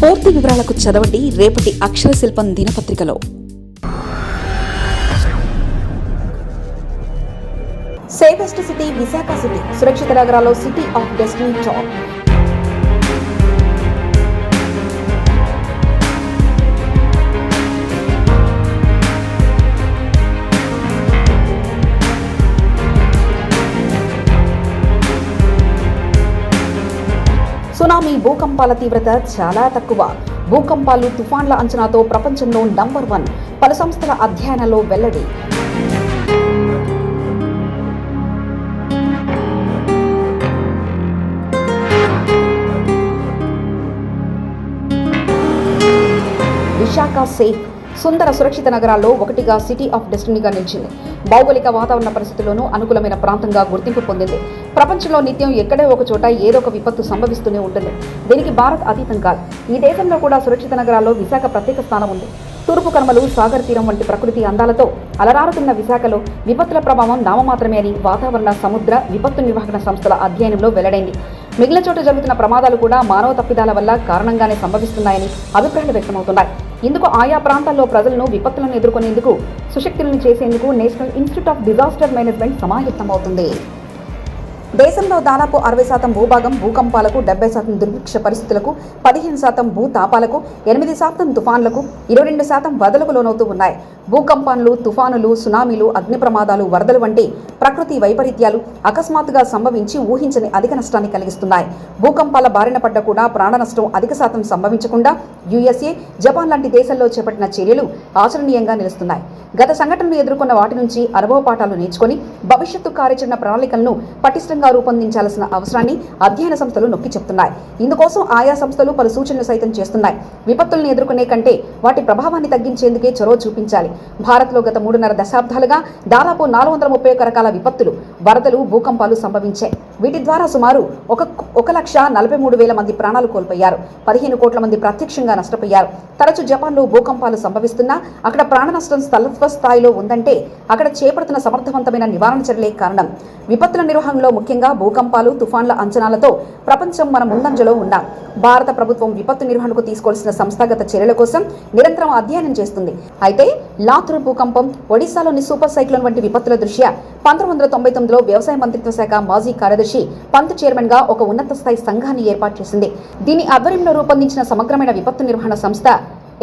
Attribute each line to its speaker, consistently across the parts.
Speaker 1: పూర్తి వివరాలకు చదవండి రేపటి అక్షర శిల్పం దినపత్రికలో. సేఫెస్ట్ సిటీ విశాఖ సిటీ సురక్షిత నగరాల్లో city of destiny top tsunami భూకంపాల తీవ్రత చాలా తక్కువ. భూకంపాలు తుఫాన్ల అంచనాతో ప్రపంచంలో నంబర్ వన్ పలు సంస్థల అధ్యయనంలో వెల్లడి. విశాఖ సేఫ్ సుందర సురక్షిత నగరాల్లో ఒకటిగా సిటీ ఆఫ్ డెస్టినీగా నిలిచింది. భౌగోళిక వాతావరణ పరిస్థితుల్లోనూ అనుకూలమైన ప్రాంతంగా గుర్తింపు పొందింది. ప్రపంచంలో నిత్యం ఎక్కడే ఒక చోట ఏదో ఒక విపత్తు సంభవిస్తూనే ఉంటుంది. దీనికి భారత్ అతీతం కాదు. ఈ దేశంలో కూడా సురక్షిత నగరాల్లో విశాఖ ప్రత్యేక స్థానం ఉంది. తూర్పు కనుమలు సాగర్ తీరం వంటి ప్రకృతి అందాలతో అలరారుతున్న విశాఖలో విపత్తుల ప్రభావం నామమాత్రమే అని వాతావరణ సముద్ర విపత్తు నిర్వహణ సంస్థల అధ్యయనంలో వెల్లడైంది. మిగిలిన చోట జరుగుతున్న ప్రమాదాలు కూడా మానవ తప్పిదాల వల్ల కారణంగానే సంభవిస్తున్నాయని అభిప్రాయాలు వ్యక్తమవుతున్నాయి. ఇందుకు ఆయా ప్రాంతాల్లో ప్రజలను విపత్తులను ఎదుర్కొనేందుకు సుశక్తులను చేసేందుకు national institute of disaster management సమాయత్తమవుతుంది. దేశంలో దాదాపు అరవై శాతం భూభాగం భూకంపాలకు డెబ్బై శాతం దుర్భిక్ష పరిస్థితులకు పదిహేను శాతం భూతాపాలకు ఎనిమిది శాతం తుఫాన్లకు ఇరవై రెండు శాతం వరదలకు లోనవుతూ ఉన్నాయి. భూకంపాలు తుఫానులు సునామీలు అగ్ని ప్రమాదాలు వరదలు వంటి ప్రకృతి వైపరీత్యాలు అకస్మాత్తుగా సంభవించి ఊహించని అధిక నష్టాన్ని కలిగిస్తున్నాయి. భూకంపాల బారిన పడ్డ కూడా ప్రాణ నష్టం అధిక శాతం సంభవించకుండా యుఎస్ఏ జపాన్ లాంటి దేశాల్లో చేపట్టిన చర్యలు ఆచరణీయంగా నిలుస్తున్నాయి. గత సంఘటనలు ఎదుర్కొన్న వాటి నుంచి అనుభవ పాఠాలు నేర్చుకొని భవిష్యత్తు కార్యాచరణ ప్రణాళికలను పటిష్టంగా రూపొందించాల్సిన అవసరాన్ని అధ్యయన సంస్థలు నొక్కి చెప్తున్నాయి. ఇందుకోసం ఆయా సంస్థలు పలు సూచనలు సైతం చేస్తున్నాయి. విపత్తులను ఎదుర్కొనే కంటే వాటి ప్రభావాన్ని తగ్గించేందుకే చొరవ చూపించాలి. భారత్లో గత మూడున్నర దశాబ్దాలుగా దాదాపు నాలుగు వందల ముప్పై ఒక్క రకాల విపత్తులు వరదలు భూకంపాలు సంభవించాయి. వీటి ద్వారా సుమారు ఒక ఒక లక్ష నలభై మూడు వేల మంది ప్రాణాలు కోల్పోయారు. పదిహేను కోట్ల మంది ప్రత్యక్షంగా నష్టపోయారు. తరచు జపాన్లో భూకంపాలు సంభవిస్తున్నా అక్కడ ప్రాణ నష్టం స్థలత్వ స్థాయిలో ఉందంటే అక్కడ చేపడుతున్న సమర్థవంతమైన నివారణ చర్యలే కారణం. విపత్తుల నిర్వహణలో ముఖ్యంగా భూకంపాలు తుఫాన్ల అంచనాలతో ప్రపంచం మన ముందంజలో ఉన్నాం. భారత ప్రభుత్వం విపత్తు నిర్వహణకు తీసుకోవాల్సిన సంస్థాగత చర్యల కోసం నిరంతరం అధ్యయనం చేస్తుంది. అయితే లాథుర్ భూకంపం ఒడిశాలోని సూపర్ సైక్లోన్ వంటి విపత్తుల దృష్ట్యా పంతొమ్మిది వందల తొంభై తొమ్మిదిలో వ్యవసాయ మంత్రిత్వ శాఖ మాజీ కార్యదర్శి పంత్ చైర్మన్గా ఒక ఉన్నత స్థాయి సంఘాన్ని ఏర్పాటు చేసింది. దీని ఆధ్వర్యంలో రూపొందించిన సమగ్రమైన విపత్తు నిర్వహణ సంస్థ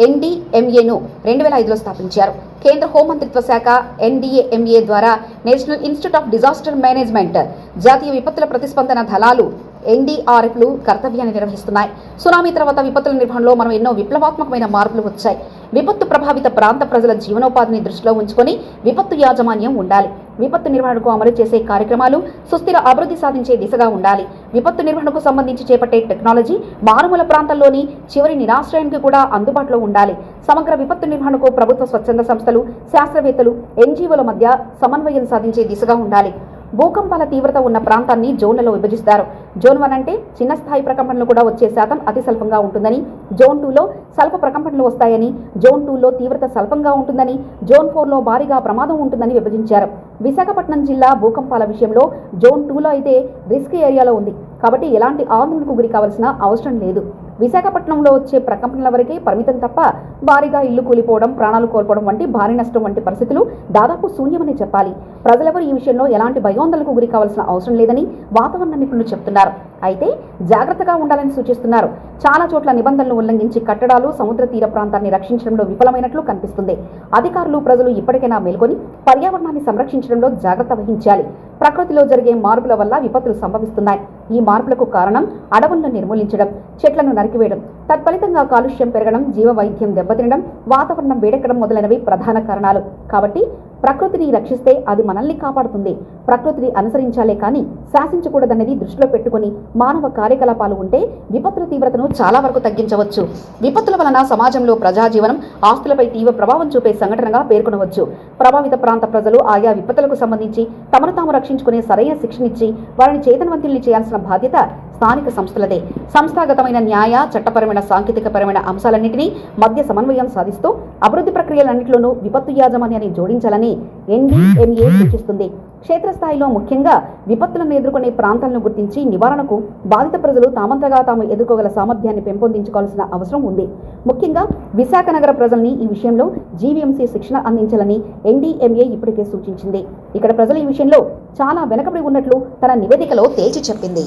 Speaker 1: ఎన్డీఎంఏను రెండు వేల ఐదులో స్థాపించారు. కేంద్ర హోంమంత్రిత్వ శాఖ ఎన్డీఏఎంఏ ద్వారా national institute of disaster management జాతీయ విపత్తుల ప్రతిస్పందన దళాలు ఎన్డీఆర్ఎఫ్లు కర్తవ్యాన్ని నిర్వహిస్తున్నాయి. సునామీ తర్వాత విపత్తుల నిర్వహణలో మనం ఎన్నో విప్లవాత్మకమైన మార్పులు వచ్చాయి. విపత్తు ప్రభావిత ప్రాంత ప్రజల జీవనోపాధిని దృష్టిలో ఉంచుకొని విపత్తు యాజమాన్యం ఉండాలి. విపత్తు నిర్వహణకు అమలు చేసే కార్యక్రమాలు సుస్థిర అభివృద్ధి సాధించే దిశగా ఉండాలి. విపత్తు నిర్వహణకు సంబంధించి చేపట్టే టెక్నాలజీ మారుమూల ప్రాంతాల్లోని చివరి నిరాశ్రయానికి కూడా అందుబాటులో ఉండాలి. సమగ్ర విపత్తు నిర్వహణకు ప్రభుత్వ స్వచ్ఛంద సంస్థలు శాస్త్రవేత్తలు ఎన్జీఓల మధ్య సమన్వయం సాధించే దిశగా ఉండాలి. భూకంపాల తీవ్రత ఉన్న ప్రాంతాన్ని జోన్లలో విభజిస్తారు. జోన్ వన్ అంటే చిన్న స్థాయి ప్రకంపనలు కూడా వచ్చే శాతం అతి స్వల్పంగా ఉంటుందని జోన్ టూలో స్వల్ప ప్రకంపనలు వస్తాయని జోన్ టూలో తీవ్రత స్వల్పంగా ఉంటుందని జోన్ ఫోర్లో భారీగా ప్రమాదం ఉంటుందని విభజించారు. విశాఖపట్నం జిల్లా భూకంపాల విషయంలో జోన్ టూలో అయితే రిస్క్ ఏరియాలో ఉంది. కాబట్టి ఎలాంటి ఆందోళనకు గురి కావాల్సిన అవసరం లేదు. విశాఖపట్నంలో వచ్చే ప్రకంపనల వరకే పరిమితం తప్ప భారీగా ఇల్లు కూలిపోవడం ప్రాణాలు కోల్పోవడం వంటి భారీ నష్టం వంటి పరిస్థితులు దాదాపు శూన్యమని చెప్పాలి. ప్రజలెవరు ఈ విషయంలో ఎలాంటి భయోందనలకు గురి కావాల్సిన అవసరం లేదని వాతావరణ నిపుణులు చెప్తున్నారు. అయితే జాగ్రత్తగా ఉండాలని సూచిస్తున్నారు. చాలా చోట్ల నిబంధనలు ఉల్లంఘించి కట్టడాలు సముద్ర తీర ప్రాంతాన్ని రక్షించడంలో విఫలమైనట్లు కనిపిస్తుంది. అధికారులు ప్రజలు ఇప్పటికైనా మేల్కొని పర్యావరణాన్ని సంరక్షించడంలో జాగ్రత్త వహించాలి. ప్రకృతిలో జరిగే మార్పుల వల్ల విపత్తులు సంభవిస్తున్నాయి. ఈ మార్పులకు కారణం అడవులను నిర్మూలించడం చెట్లను నరికివేయడం తత్ఫలితంగా కాలుష్యం పెరగడం జీవ వైద్యం దెబ్బతినడం వాతావరణం వేడెక్కడం మొదలైనవి ప్రధాన కారణాలు. కాబట్టి ప్రకృతిని రక్షిస్తే అది మనల్ని కాపాడుతుంది. ప్రకృతిని అనుసరించాలే కానీ శాసించకూడదనేది దృష్టిలో పెట్టుకుని మానవ కార్యకలాపాలు ఉంటే విపత్తుల తీవ్రతను చాలా వరకు తగ్గించవచ్చు. విపత్తుల వలన సమాజంలో ప్రజాజీవనం ఆస్తులపై తీవ్ర ప్రభావం చూపే సంఘటనగా పేర్కొనవచ్చు. ప్రభావిత ప్రాంత ప్రజలు ఆయా విపత్తులకు సంబంధించి తమను తాము రక్షించుకునే సరైన శిక్షణిచ్చి వారిని చేతనవంతుల్ని చేయాల్సిన బాధ్యత స్థానిక సంస్థలదే. సంస్థాగతమైన న్యాయ చట్టపరమైన సాంకేతికపరమైన అంశాలన్నింటినీ మధ్య సమన్వయం సాధిస్తూ అభివృద్ధి ప్రక్రియలన్నింటిలోనూ విపత్తు యాజమాన్యాన్ని జోడించాలని ఎన్డీఎంఏ సూచిస్తుంది. క్షేత్రస్థాయిలో ముఖ్యంగా విపత్తులను ఎదుర్కొనే ప్రాంతాలను గుర్తించి నివారణకు బాధిత ప్రజలు తామంతగా తాము ఎదుర్కోగల సామర్థ్యాన్ని పెంపొందించుకోవాల్సిన అవసరం ఉంది. ముఖ్యంగా విశాఖ నగర ప్రజల్ని ఈ విషయంలో జీవీఎంసీ శిక్షణ అందించాలని ఎన్డీఎంఏ ఇప్పటికే సూచించింది. ఇక్కడ ప్రజలు ఈ విషయంలో చాలా వెనకబడి ఉన్నట్లు తన నివేదికలో తేల్చి చెప్పింది.